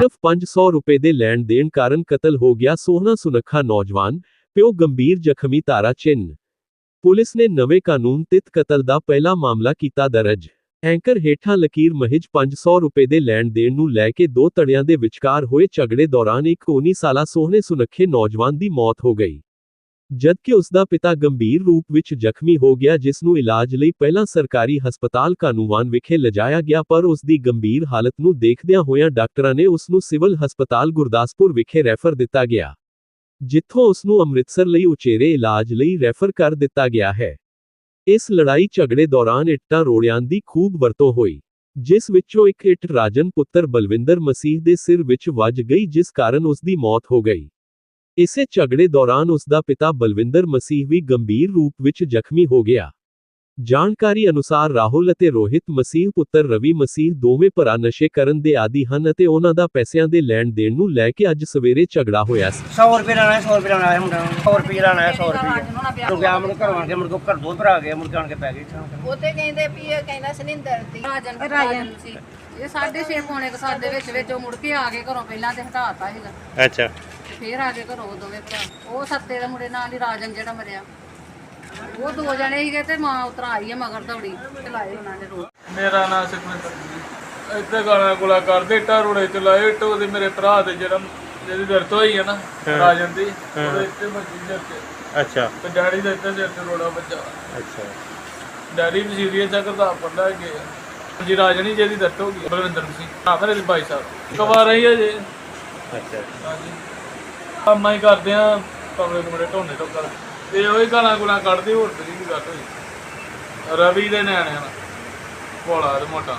500 ਰੁਪਏ ਦੇ ਲੈਣ ਦੇਣ ਕਾਰਨ ਕਤਲ ਹੋ ਗਿਆ ਸੋਹਣਾ ਸੁਨੱਖਾ ਨੌਜਵਾਨ, ਪਿਓ ਗੰਭੀਰ ਜ਼ਖਮੀ ਤਾਰਾ ਚਿੰਨ ਪੁਲਿਸ ਨੇ ਨਵੇਂ ਕਾਨੂੰਨ ਤਿਤ ਕਤਲ ਦਾ ਪਹਿਲਾ ਮਾਮਲਾ ਕੀਤਾ ਦਰਜ। ਐਂਕਰ ਹੇਠਾਂ ਲਕੀਰ ਮਹਿਜ 500 ਰੁਪਏ ਦੇ ਲੈਣ ਦੇਣ ਨੂੰ ਲੈ ਕੇ ਦੋ ਧੜਿਆਂ ਦੇ ਵਿਚਕਾਰ ਹੋਏ ਝਗੜੇ ਦੌਰਾਨ ਇੱਕ 19 ਸਾਲਾ ਸੋਹਣੇ ਸੁਨੱਖੇ ਨੌਜਵਾਨ ਦੀ ਮੌਤ ਹੋ ਗਈ। ਜਦਕਿ ਉਸ ਦਾ ਪਿਤਾ ਗੰਭੀਰ ਰੂਪ ਵਿੱਚ ਜ਼ਖਮੀ ਹੋ ਗਿਆ ਜਿਸ ਨੂੰ ਇਲਾਜ ਲਈ ਪਹਿਲਾਂ ਸਰਕਾਰੀ ਹਸਪਤਾਲ ਕਾਨੂੰਵਾਨ ਵਿਖੇ ਲਿਜਾਇਆ ਗਿਆ ਪਰ ਉਸ ਦੀ ਗੰਭੀਰ ਹਾਲਤ ਨੂੰ ਦੇਖਦਿਆਂ ਹੋਇਆਂ ਡਾਕਟਰਾਂ ਨੇ ਉਸ ਨੂੰ ਸਿਵਲ ਹਸਪਤਾਲ ਗੁਰਦਾਸਪੁਰ ਵਿਖੇ ਰੈਫਰ ਦਿੱਤਾ ਗਿਆ, ਜਿੱਥੋਂ ਉਸ ਨੂੰ ਅੰਮ੍ਰਿਤਸਰ ਲਈ ਉਚੇਰੇ ਇਲਾਜ ਲਈ ਰੈਫਰ ਕਰ ਦਿੱਤਾ ਗਿਆ ਹੈ। ਇਸ ਲੜਾਈ ਝਗੜੇ ਦੌਰਾਨ ਇੱਟਾਂ ਰੋੜਿਆਂ ਦੀ ਖੂਬ ਵਰਤੋਂ ਹੋਈ, ਜਿਸ ਵਿੱਚੋਂ ਇੱਕ ਇੱਟ ਰਾਜਨ ਪੁੱਤਰ ਬਲਵਿੰਦਰ ਮਸੀਹ ਦੇ ਸਿਰ ਵਿੱਚ ਵੱਜ ਗਈ ਜਿਸ ਕਾਰਨ ਉਸ ਦੀ ਮੌਤ ਹੋ ਗਈ। ਇਸੇ ਝਗੜੇ ਦੌਰਾਨ ਉਸ ਦਾ ਪਿਤਾ ਬਲਵਿੰਦਰ ਮਸੀਹ ਵੀ ਗੰਭੀਰ ਰੂਪ ਵਿੱਚ ਜ਼ਖਮੀ ਹੋ ਗਿਆ। ਜਾਣਕਾਰੀ ਅਨੁਸਾਰ ਰਾਹੁਲ ਅਤੇ ਰੋਹਿਤ ਮਸੀਹ ਪੁੱਤਰ ਰਵੀ ਮਸੀਹ ਦੋਵੇਂ ਭਰਾ ਨਸ਼ੇ ਕਰਨ ਦੇ ਆਦੀ ਹਨ ਅਤੇ ਉਹਨਾਂ ਦਾ ਪੈਸਿਆਂ ਦੇ ਲੈਣ ਦੇਣ ਨੂੰ ਲੈ ਕੇ ਅੱਜ ਸਵੇਰੇ ਝਗੜਾ ਹੋਇਆ ਸੀ। 100 ਰੁਪਏ ਲੈਣਾ ਹੈ 100 ਰੁਪਏ ਲੈਣਾ ਹੈ ਮੁੰਡਾ ਨੂੰ। 100 ਰੁਪਏ ਲੈਣਾ ਹੈ 100 ਰੁਪਏ। ਤੂੰ ਗਿਆ ਮੁੜ ਘਰੋਂ ਆ ਕੇ ਮੁੜ ਕੇ ਘਰ ਦੋ ਭਰਾ ਗਏ ਕੇ ਆਣ ਕੇ ਪੈ ਗਏ ਇੱਥੇ। ਉਹਤੇ ਕਹਿੰਦੇ ਵੀ ਇਹ ਕਹਿੰਦਾ ਸਨਿੰਦਰ ਦੀ ਰਾਜਨ ਰਾਜਨ। ਸੀ। ਇਹ ਸਾਢੇ ਛੇ ਪੌਣੇ ਕੁ ਸਾਲ ਦੇ ਵਿੱਚ ਵਿੱਚ ਉਹ ਮੁੜ ਕੇ ਆ ਕੇ ਘਰੋਂ ਪਹਿਲਾਂ ਤੇ ਹਟਾਤਾ ਸੀਗਾ। ਅੱਛਾ। ਤੇ ਫੇਰ ਆ ਕੇ ਘਰੋਂ ਦੋਵੇਂ ਭਰਾ। ਉਹ ਸੱਤੇ ਦੇ ਮੁੰਡੇ ਨਾਲ ਹੀ ਰਾਜਨ ਜਿਹੜਾ ਮਰਿਆ। ਉਹ ਦੋ ਜਣੇ ਸੀਗੇ ਤੇ ਮਾਂ ਉਤਰਾ ਆਈ ਹੈ ਮਗਰ ਦੌੜੀ ਚਲਾਏ ਉਹਨਾਂ ਨੇ ਰੋਡ ਮੇਰਾ ਨਾਮ ਸੁਖਵਿੰਦਰ ਜੀ ਇੱਥੇ ਗਾਣਾ ਗੁਲਾ ਕਰਦੇ ਇੱਟਾਂ ਰੋੜੇ ਚਲਾਏ ਟੋ ਦੇ ਮੇਰੇ ਭਰਾ ਦੇ ਜਿਹੜਾ ਜਿਹਦੀ ਦਰਦ ਹੋਈ ਹੈ ਨਾ ਰਾਜਨ ਦੀ ਉਹਦੇ ਇੱਥੇ ਮੱਜੀ ਦੇ ਉੱਤੇ ਅੱਛਾ। ਤੇ ਡੈਡੀ ਦੇ ਇੱਥੇ ਸਿਰ ਤੇ ਰੋੜਾ ਵੱਜਾ। ਅੱਛਾ। ਡੈਡੀ ਵੀ ਸੀਰੀਅਸ ਆ ਕਰਦਾ ਪੜਦਾ ਗਏ ਜੀ ਰਾਜਨੀ ਜਿਹਦੀ ਦਰਦ ਹੋ ਗਈ ਬਲਵਿੰਦਰ ਸਿੰਘ ਹਾਂ ਮੇਰੇ ਭਾਈ ਸਾਹਿਬ। ਕਵਾ ਰਹੀ ਹੈ ਜੀ। ਅੱਛਾ। ਹਾਂਜੀ। ਕੰਮਾਂ ਹੀ ਕਰਦੇ ਆ ਕਮਰੇ ਕੁਮਰੇ ਢੋਣੇ ਤੋਂ ਕਰ ਤੇ ਉਹੀ ਗਾਲਾਂ ਗੁਲਾਂ ਕੱਢਦੇ ਹੋਰ ਤੇ ਨਹੀਂ ਗੱਲ ਹੋਈ। ਰਵੀ ਦੇ ਨਿਆਣੇ ਨਾਲ। ਭੋਲਾ ਤੇ ਮੋਟਾ।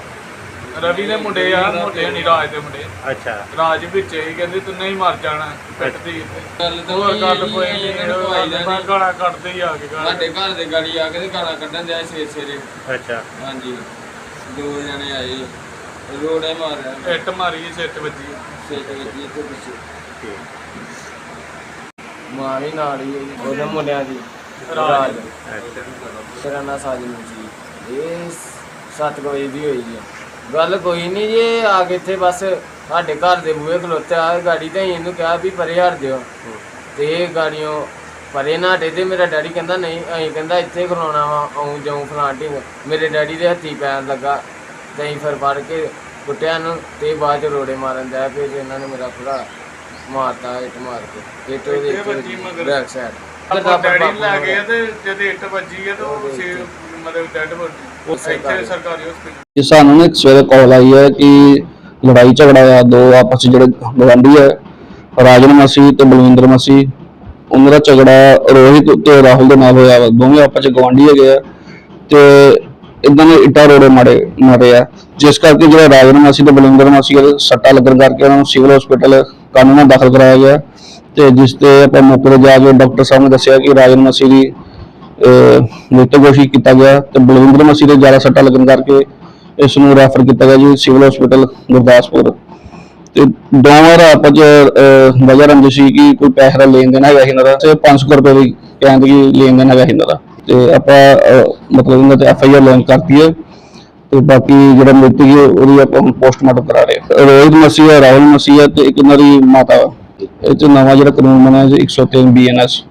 ਰਵੀ ਦੇ ਮੁੰਡੇ ਆ ਮੋਟੇ ਨਹੀਂ ਰਾਜ ਦੇ ਮੁੰਡੇ। ਅੱਛਾ। ਰਾਜ ਵਿੱਚ ਹੀ ਕਹਿੰਦੇ ਤੂੰ ਨਹੀਂ ਮਰ ਜਾਣਾ ਪਿੱਟਦੀ ਗੱਲ ਤਾਂ ਹੋਰ ਗੱਲ ਕੋਈ ਨਹੀਂ ਮੈਂ ਗਾਲਾਂ ਕੱਢਦੇ ਹੀ ਆ ਕੇ ਗਾਲਾਂ ਸਾਡੇ ਘਰ ਦੇ ਗਾੜੀ ਆ ਕੇ ਤੇ ਗਾਲਾਂ ਕੱਢਣ ਦਿਆ ਸਵੇਰੇ ਸਵੇਰੇ। ਅੱਛਾ। ਹਾਂਜੀ। ਦੋ ਜਣੇ ਆਏ। ਰੋੜੇ ਮਾਰਿਆ। ਇੱਟ ਮਾਰੀ ਤੇ ਵੱਜੀ। ਸੇਟ ਵਿੱਚ ਇੱਥੇ ਪਿੱਛੇ। ਮਾਂ ਵੀ ਨਾਲ ਹੀ ਉਹਦੇ ਮੁੰਡਿਆਂ ਦੀ। ਰਾਜ। ਤੇਰਾ ਨਾਂ ਸਾਜਨ ਜੀ। ਇਹ ਸੱਤ ਕੁ ਵਜੇ ਦੀ ਹੋਈ ਹੈ। ਗੱਲ ਕੋਈ ਨਹੀਂ ਜੀ ਆ ਕੇ ਇੱਥੇ ਬਸ ਸਾਡੇ ਘਰ ਦੇ ਬੂਹੇ ਖਲੋਤੇ ਆ ਗਾੜੀ ਤੇ ਅਸੀਂ ਇਹਨੂੰ ਕਿਹਾ ਵੀ ਪਰੇ ਹਟ ਦਿਓ ਤੇ ਇਹ ਗਾੜੀਆਂ ਪਰੇ ਨਾ ਹਟੇ ਤੇ ਮੇਰਾ ਡੈਡੀ ਕਹਿੰਦਾ ਨਹੀਂ ਅਸੀਂ ਕਹਿੰਦਾ ਇੱਥੇ ਖਲੋਣਾ ਵਾ ਆਉਂ ਜਾਉਂ ਫਲਾਂਟਿੰਗ ਮੇਰੇ ਡੈਡੀ ਦੇ ਹੱਥੀ ਪੈਣ ਲੱਗਾ। ਤੇ ਅਸੀਂ ਫਿਰ ਫੜ ਕੇ ਕੁੱਟਿਆ ਨੂੰ ਤੇ ਬਾਅਦ ਚ ਰੋੜੇ ਮਾਰਨ ਦਾ ਫਿਰ ਇਹਨਾਂ ਨੇ ਮੇਰਾ ਭਰਾ। ਮਾਰਤਾ ਇੱਟ ਮਾਰ ਕੇ। ਇੱਟ ਉਹਦੇ ਵੱਜੀ ਮਗਰ। Back side. ਆਪਾਂ ਡੈਡੀ ਨੂੰ ਲੈ ਗਏ ਤੇ ਜਦ ਇੱਟ ਵੱਜੀ ਹੈ ਤਾਂ ਉਹ ਸੀ ਮਤਲਬ ਡੈਡ ਹੋ ਗਈ ਇੱਥੇ ਸਰਕਾਰੀ ਹਸਪੀਟਲ ਕਿ ਸਾਨੂੰ ਨਾ ਇੱਕ ਸਵੇਰੇ ਕਾਲ ਆਈ ਹੈ ਕਿ ਲੜਾਈ ਝਗੜਾ ਆ ਦੋ ਆਪਸ 'ਚ ਜਿਹੜੇ ਗਵਾਂਢੀ ਹੈ ਰਾਜਨ ਮਸੀਹ ਤੇ ਬਲਵਿੰਦਰ ਮਸੀਹ। ਉਹਨਾਂ ਦਾ ਝਗੜਾ ਰੋਹਿਤ ਤੇ ਰਾਹੁਲ ਦੇ ਨਾਲ ਹੋਇਆ ਵਾ। ਦੋਵੇਂ ਆਪਸ 'ਚ ਗਵਾਂਢੀ ਹੈਗੇ ਆ। ਤੇ ਇਦਾਂ ਦੇ ਇੱਟਾਂ ਰੋੜੇ ਮਾਰੇ ਮਾਰੇ ਆ। ਜਿਸ ਕਰਕੇ ਜਿਹੜਾ ਰਾਜਨ ਮਸੀਹ ਤੇ ਬਲਵਿੰਦਰ ਮਸੀਹ ਦੇ ਸੱਟਾ ਲੱਗਣ ਕਰਕੇ ਉਹਨਾਂ ਨੂੰ ਸਿਵਲ ਹਸਪੀਟਲ ਕਾਨੂੰਨਾਂ ਦਾਖਲ ਕਰਾਇਆ ਗਿਆ ਤੇ ਜਿਸ ਤੇ ਆਪਾਂ ਮੌਕੇ ਜਾ ਕੇ ਡਾਕਟਰ ਸਾਹਿਬ ਨੇ ਦੱਸਿਆ ਕਿ ਰਾਜਨ ਮਸੀਹ ਦੀ ਮ੍ਰਿਤਕ ਘੋਸ਼ਿਤ ਕੀਤਾ ਗਿਆ ਤੇ ਬਲਵਿੰਦਰ ਮਸੀਹ ਦੇ ਜ਼ਿਆਦਾ ਸੱਟਾਂ ਲੱਗਣ ਕਰਕੇ ਇਸ ਨੂੰ ਰੈਫਰ ਕੀਤਾ ਗਿਆ ਜੀ ਸਿਵਲ ਹਸਪੀਟਲ ਗੁਰਦਾਸਪੁਰ। ਤੇ ਦੋਵਾਂ ਦਾ ਆਪਸ ਵਜ੍ਹਾ ਰੰਜਿਸ਼ ਸੀ ਕਿ ਕੋਈ ਪੈਸੇ ਦਾ ਲੈਣ ਦੇਣ ਹੈਗਾ ਸੀ ਇਹਨਾਂ ਦਾ ਤੇ 500 ਰੁਪਏ ਦੀ ਕਹਿੰਦੇ ਕਿ ਲੈਣ ਦੇਣ ਹੈਗਾ ਸੀ ਇਹਨਾਂ ਦਾ। ਤੇ ਆਪਾਂ ਮਤਲਬ ਇਹਨਾਂ ਤੇ ਐਫ ਆਈ ਆਰ ਲਾਂਚ ਕਰਤੀ ਹੈ। ਤੇ ਬਾਕੀ ਜਿਹੜਾ ਮ੍ਰਿਤਕ ਹੈ ਉਹਦੀ ਆਪਾਂ ਪੋਸਟਮਾਰਟਮ ਕਰਾ ਰਹੇ ਰੋਹਿਤ ਮਸੀਹ ਹੈ ਰਾਹੁਲ ਮਸੀਹ ਹੈ ਤੇ ਇੱਕ ਇਹਨਾਂ ਦੀ ਮਾਤਾ। ਇਹ ਚ ਨਵਾਂ ਜਿਹੜਾ ਕਾਨੂੰਨ ਬਣਿਆ ਜੀ 103 ਬੀਐਨਐਸ